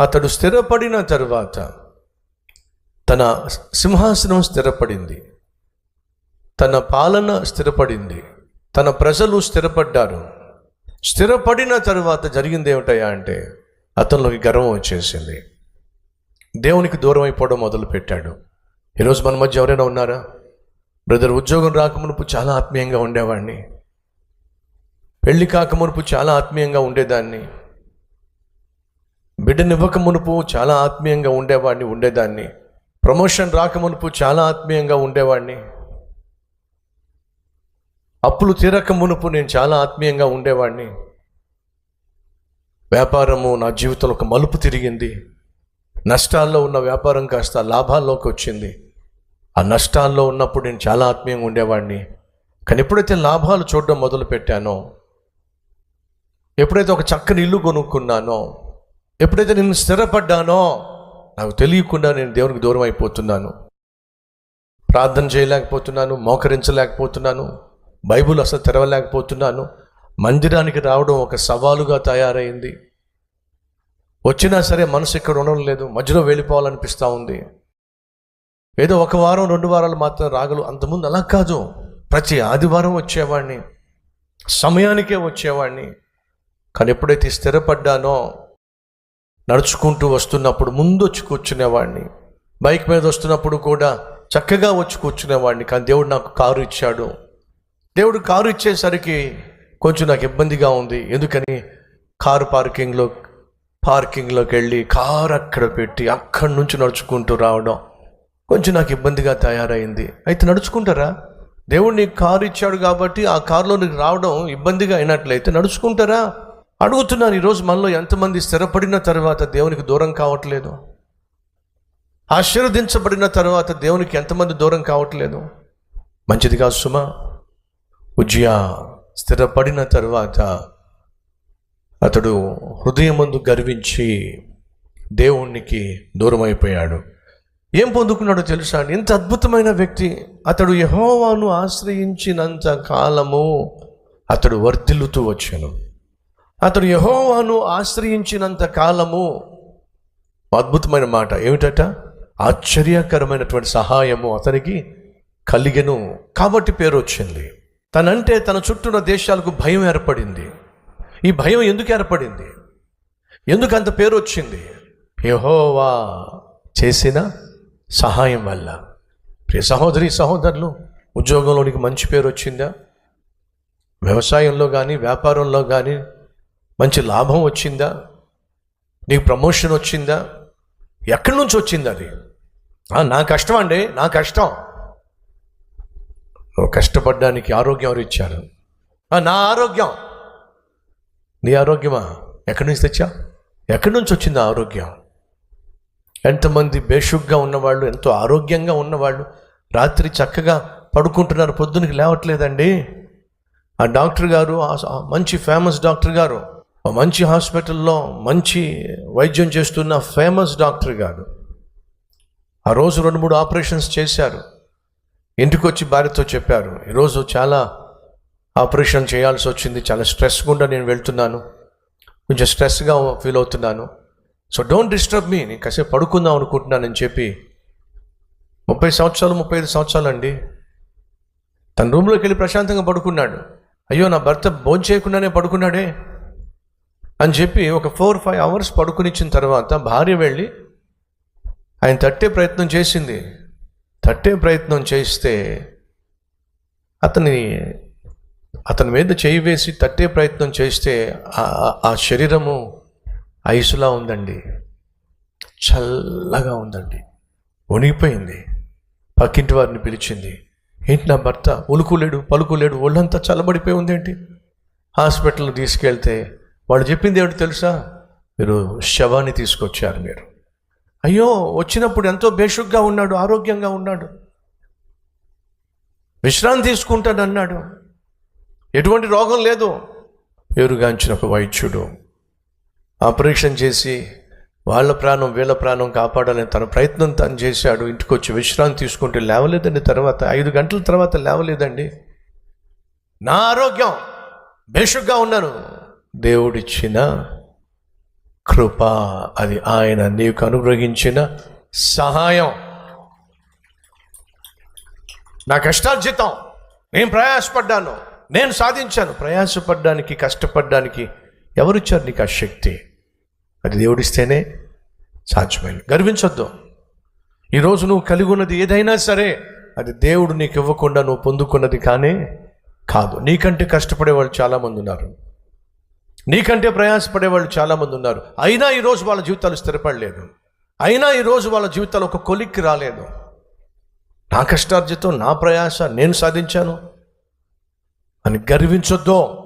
అతడు స్థిరపడిన తరువాత తన సింహాసనం స్థిరపడింది. తన పాలన స్థిరపడింది. తన ప్రజలు స్థిరపడ్డారు. స్థిరపడిన తరువాత జరిగింది ఏమిటయా అంటే అతనిలోకి గర్వం వచ్చేసింది. దేవునికి దూరం అయిపోవడం మొదలుపెట్టాడు. ఈరోజు మన మధ్య ఎవరైనా ఉన్నారా? బ్రదర్ ఉద్యోగం రాకమునుపు చాలా ఆత్మీయంగా ఉండేవాడిని. పెళ్ళి కాకమునుపు చాలా ఆత్మీయంగా ఉండేదాన్ని. బిడ్డనివ్వక మునుపు చాలా ఆత్మీయంగా ఉండేవాడిని ఉండేదాన్ని. ప్రమోషన్ రాక మునుపు చాలా ఆత్మీయంగా ఉండేవాడిని. అప్పులు తీరక మునుపు నేను చాలా ఆత్మీయంగా ఉండేవాడిని. వ్యాపారము నా జీవితంలో ఒక మలుపు తిరిగింది. నష్టాల్లో ఉన్న వ్యాపారం కాస్త లాభాల్లోకి వచ్చింది. ఆ నష్టాల్లో ఉన్నప్పుడు నేను చాలా ఆత్మీయంగా ఉండేవాడిని. కానీ ఎప్పుడైతే లాభాలు చూడడం మొదలు పెట్టానో ఎప్పుడైతే ఒక చక్కని ఇల్లు కొనుక్కున్నానో ఎప్పుడైతే నేను స్థిరపడ్డానో నాకు తెలియకుండా నేను దేవునికి దూరం అయిపోతున్నాను. ప్రార్థన చేయలేకపోతున్నాను మోకరించలేకపోతున్నాను బైబుల్ అసలు తెరవలేకపోతున్నాను. మందిరానికి రావడం ఒక సవాలుగా తయారైంది. వచ్చినా సరే మనసు ఇక్కడ ఉండడం లేదు మధ్యలో వెళ్ళిపోవాలనిపిస్తూ ఉంది. ఏదో ఒక వారం రెండు వారాలు మాత్రం రాగలు. అంతకుముందు అలా కాదు. ప్రతి ఆదివారం వచ్చేవాడిని సమయానికే వచ్చేవాడిని. కానీ ఎప్పుడైతే స్థిరపడ్డానో నడుచుకుంటూ వస్తున్నప్పుడు ముందు వచ్చి కూర్చునేవాడిని. బైక్ మీద వస్తున్నప్పుడు కూడా చక్కగా వచ్చి కూర్చునేవాడిని. కానీ దేవుడు నాకు కారు ఇచ్చాడు. దేవుడు కారు ఇచ్చేసరికి కొంచెం నాకు ఇబ్బందిగా ఉంది. ఎందుకని? కారు పార్కింగ్లో పార్కింగ్లోకి వెళ్ళి కారు అక్కడ పెట్టి అక్కడి నుంచి నడుచుకుంటూ రావడం కొంచెం నాకు ఇబ్బందిగా తయారైంది. అయితే నడుచుకుంటారా? దేవుడు నీకు కారు ఇచ్చాడు కాబట్టి ఆ కారులో నీకు రావడం ఇబ్బందిగా అయినట్లయితే నడుచుకుంటారా? అడుగుతున్నాను ఈరోజు మనలో ఎంతమంది స్థిరపడిన తర్వాత దేవునికి దూరం కావట్లేదు? ఆశీర్వదించబడిన తర్వాత దేవునికి ఎంతమంది దూరం కావట్లేదు? మంచిది కాదు సుమ. ఉజ్జయా స్థిరపడిన తర్వాత అతడు హృదయమందు గర్వించి దేవునికి దూరం అయిపోయాడు ఏం పొందుకున్నాడో తెలుసా? ఇంత అద్భుతమైన వ్యక్తి అతడు యహోవాను ఆశ్రయించినంత కాలము అతడు వర్ధిల్లుతూ వచ్చాను. అతడు యహోవాను ఆశ్రయించినంత కాలము. అద్భుతమైన మాట. ఏమిటట? ఆశ్చర్యకరమైనటువంటి సహాయము అతనికి కలిగెను. కాబట్టి పేరు వచ్చింది. తనంటే తన చుట్టూన్న దేశాలకు భయం ఏర్పడింది. ఈ భయం ఎందుకు ఏర్పడింది? ఎందుకు అంత పేరు వచ్చింది? యహోవా చేసిన సహాయం వల్ల. ప్రియ సహోదరి సహోదరులు ఉద్యోగంలోనికి మంచి పేరు వచ్చిందా? వ్యవసాయంలో కానీ వ్యాపారంలో కానీ మంచి లాభం వచ్చిందా? నీకు ప్రమోషన్ వచ్చిందా? ఎక్కడి నుంచి వచ్చింది అది? నా కష్టం అండి నా కష్టం. నువ్వు కష్టపడ్డానికి ఆరోగ్యం ఎవరు ఇచ్చారు నా ఆరోగ్యం. నీ ఆరోగ్యమా? ఎక్కడి నుంచి తెచ్చా? ఎక్కడి నుంచి వచ్చింది ఆరోగ్యం? ఎంతమంది బేషుగ్గా ఉన్నవాళ్ళు ఎంతో ఆరోగ్యంగా ఉన్నవాళ్ళు రాత్రి చక్కగా పడుకుంటున్నారు పొద్దునకి లేవట్లేదండి. ఆ డాక్టర్ గారు మంచి ఫేమస్ డాక్టర్ గారు మంచి హాస్పిటల్లో మంచి వైద్యం చేస్తున్న ఫేమస్ డాక్టర్ గారు ఆ రోజు రెండు మూడు ఆపరేషన్స్ చేశారు. ఇంటికి వచ్చి భార్యతో చెప్పారు ఈరోజు చాలా ఆపరేషన్ చేయాల్సి వచ్చింది చాలా స్ట్రెస్ గుండా నేను వెళ్తున్నాను కొంచెం స్ట్రెస్గా ఫీల్ అవుతున్నాను. సో డోంట్ డిస్టర్బ్ మీ నేను కాసేపు పడుకుందాం అనుకుంటున్నానని చెప్పి ముప్పై సంవత్సరాలు ముప్పై ఐదు సంవత్సరాలు అండి తన రూమ్లోకి వెళ్ళి ప్రశాంతంగా పడుకున్నాడు. అయ్యో నా భర్త భోజనం చేయకుండానే పడుకున్నాడే. అని చెప్పి ఒక ఫోర్ ఫైవ్ అవర్స్ పడుకునిచ్చిన తర్వాత భార్య వెళ్ళి ఆయన తట్టే ప్రయత్నం చేసింది. తట్టే ప్రయత్నం చేస్తే అతని అతని మీద చేయి వేసి తట్టే ప్రయత్నం చేస్తే ఆ- ఆ- శరీరము ఐసులా ఉందండి. చల్లగా ఉందండి. వణిగిపోయింది. పక్కింటి వారిని పిలిచింది ఏంటి నా భర్త? ఉలుకులేడు పలుకులేడు ఒళ్ళంతా చల్లబడిపోయి ఉందేంటి? హాస్పిటల్ తీసుకెళ్తే వాళ్ళు చెప్పింది ఏమిటి తెలుసా? మీరు శవాన్ని తీసుకొచ్చారు మీరు. అయ్యో వచ్చినప్పుడు ఎంతో బేషుగ్గా ఉన్నాడు ఆరోగ్యంగా ఉన్నాడు. విశ్రాంతి తీసుకుంటాడు అన్నాడు ఎటువంటి రోగం లేదు. పేరుగాంచిన ఒక వైద్యుడు ఆపరేషన్ చేసి వాళ్ళ ప్రాణం వీళ్ళ ప్రాణం కాపాడాలని తన ప్రయత్నం తను చేశాడు. ఇంటికి వచ్చి విశ్రాంతి తీసుకుంటే లేవలేదండి తర్వాత. ఐదు గంటల తర్వాత లేవలేదండి. నా ఆరోగ్యం బేషుగ్గా ఉన్నాను. దేవుడిచ్చిన కృప అది ఆయన నీకు అనుగ్రహించిన సహాయం. నా కష్టార్జితం నేను ప్రయాసపడ్డాను. నేను సాధించాను. ప్రయాసపడ్డానికి కష్టపడ్డానికి ఎవరిచ్చారు నీకు ఆ శక్తి? అది దేవుడిస్తేనే సాధ్యమైంది. గర్వించొద్దు. ఈరోజు నువ్వు కలిగి ఉన్నది ఏదైనా సరే అది దేవుడు నీకు ఇవ్వకుండా నువ్వు పొందుకున్నది కానీ కాదు. నీకంటే కష్టపడే వాళ్ళు చాలామంది ఉన్నారు. నీకంటే ప్రయాసపడే వాళ్ళు చాలామంది ఉన్నారు. అయినా ఈరోజు వాళ్ళ జీవితాలు స్థిరపడలేదు. అయినా ఈరోజు వాళ్ళ జీవితాలు ఒక కొలిక్కి రాలేదు. నా కష్టార్జితం నా ప్రయాస నేను సాధించాను. అని గర్వించొద్దు.